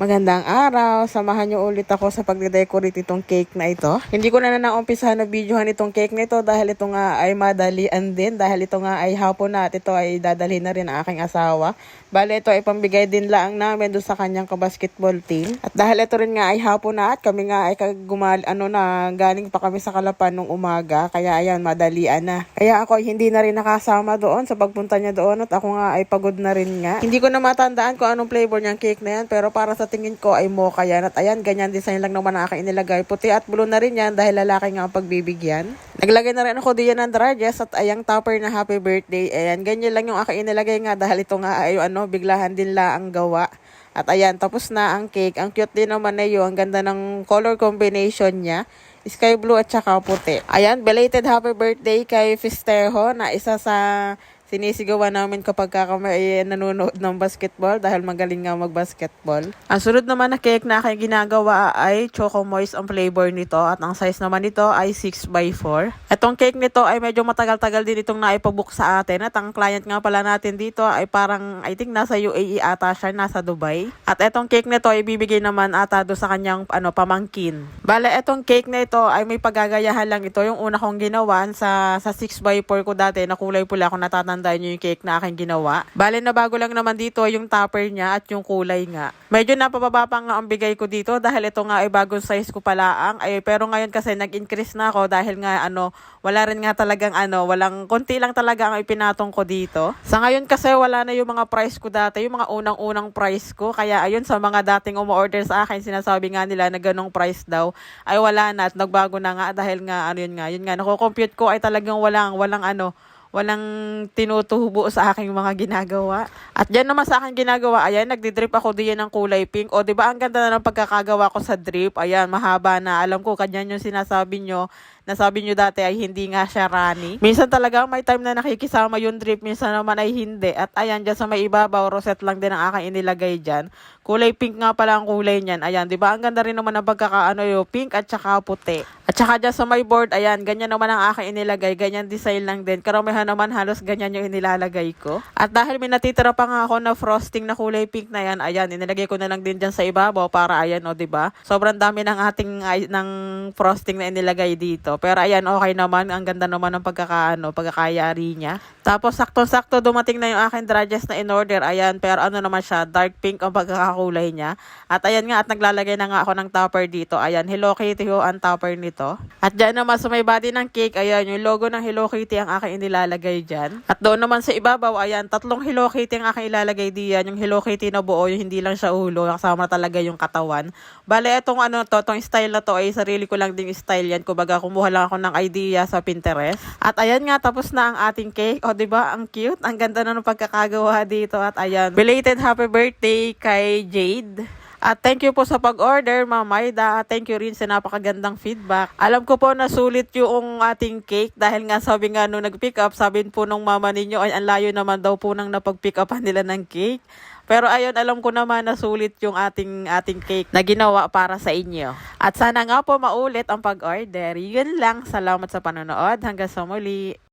Magandang araw. Samahan niyo ulit ako sa pagde-decorate itong cake na ito. Hindi ko na na naumpisahan na videohan itong cake na ito dahil ito nga ay madalian din. Dahil ito nga ay hapon na at ito ay dadalhin na rin ang aking asawa. Bale, ito ay pambigay din lang namin doon sa kanyang kabasketball team. At dahil ito rin nga ay hapon na at kami nga ay kagumal, ano na, galing pa kami sa Kalapan nung umaga. Kaya ayan, madalian na. Kaya ako ay hindi na rin nakasama doon sa pagpunta niya doon at ako nga ay pagod na rin nga. Hindi ko na matandaan kung anong flavor niyang cake na yan pero para sa tingin ko ay mocha yan. At ayan, ganyan design lang naman ang aking inilagay. Puti at blue na rin yan dahil lalaki nga ang pagbibigyan. Naglagay na rin ako diyan ng dredges at ayang topper na happy birthday. Ayan, ganyan lang yung aking inilagay nga dahil ito nga ay ano, biglahan din la ang gawa. At ayan, tapos na ang cake. Ang cute din naman na yun. Ang ganda ng color combination niya. Sky blue at saka puti. Ayan, belated happy birthday kay Fistejo na isa sa sinisigawan namin kapag ka kami ay nanonood ng basketball dahil magaling nga mag-basketball. Ang sunod naman na cake na aking ginagawa ay Choco Moist ang flavor nito at ang size naman nito ay 6x4. Itong cake nito ay medyo matagal-tagal din itong naipabook sa atin at ang client nga pala natin dito ay parang I think nasa UAE ata siya, nasa Dubai. At itong cake nito ay bibigay naman ata do sa kanyang ano, pamangkin. Bale, itong cake na ito ay may pagagayahan lang ito. Yung una kong ginawa sa, sa 6x4 ko dati na kulay pula kung natatandaan nyo yung cake na aking ginawa. Bale na bago lang naman dito yung topper niya at yung kulay nga. Medyo napababa pa nga ang bigay ko dito dahil ito nga ay bagong size ko pala ang. Ay, pero ngayon kasi nag-increase na ako dahil nga ano, wala rin nga talagang ano, walang, konti lang talaga ang ipinatong ko dito. Sa ngayon kasi wala na yung mga price ko dati, yung mga unang-unang price ko. Kaya ayun sa mga dating umu-order sa akin, sinasabi nga nila na ganong price daw, ay wala na at nagbago na nga dahil nga ano yun nga, yun nga, nako-compute ko ay talagang walang, walang ano, walang tinutubo sa aking mga ginagawa. At dyan naman sa aking ginagawa, ayan, nagdi-drip ako diyan ng kulay pink. O, di ba ang ganda na ng pagkakagawa ko sa drip? Ayan, mahaba na. Alam ko, kanyan yung sinasabi nyo, nasabi nyo dati ay hindi nga siya rani. Minsan talaga may time na nakikisama yung drip, minsan naman ay hindi. At ayan, dyan sa may ibabaw, rosette lang din ang aking inilagay dyan. Kulay pink nga pala ang kulay niyan. Ayan, di ba? Ang ganda rin naman ng pagkakaano yung pink at saka puti. At saka dyan sa my board, ayan, ganyan naman ang aking inilagay. Ganyan design lang din. Karamihan naman halos ganyan yung inilalagay ko. At dahil may natitira pa nga ako na frosting na kulay pink na yan, ayan, inilagay ko na lang din dyan sa ibabaw para ayan, o, di ba? Sobrang dami ng ating ng frosting na inilagay dito. Pero ayan, okay naman. Ang ganda naman ng pagkakaano, pagkakayari niya. Tapos saktong-sakto dumating na yung aking dredges na in-order. Ayan, pero ano naman siya, dark pink ang pagkakakulay niya. At ayan nga, at naglalagay na nga ako ng topper dito. Ayan, Hello Kitty ho ang topper nito. At dyan naman sa may body ng cake, ayan, yung logo ng Hello Kitty ang aking inilalagay dyan. At doon naman sa ibabaw, ayan, tatlong Hello Kitty ang aking ilalagay diyan. Yung Hello Kitty na buo, yung hindi lang siya ulo, kasama talaga yung katawan. Bale, etong ano to, tong style na to ay sarili ko lang ding style yan. Kumbaga, kumuha lang ako ng idea sa Pinterest. At ayan nga, tapos na ang ating cake. O, ba? Ang cute. Ang ganda na ng pagkakagawa dito. At ayan, belated happy birthday kay Jade. At thank you po sa pag-order, Ma'am Maida. Thank you rin sa napakagandang feedback. Alam ko po na sulit yung ating cake dahil nga sabi nga nung nag-pick up, sabi po nung mama ninyo ay ang layo naman daw po nang napag-pick upan nila ng cake. Pero ayun, alam ko naman na sulit yung ating ating cake na ginawa para sa inyo. At sana nga po maulit ang pag-order. Yun lang. Salamat sa panonood. Hanggang sa muli.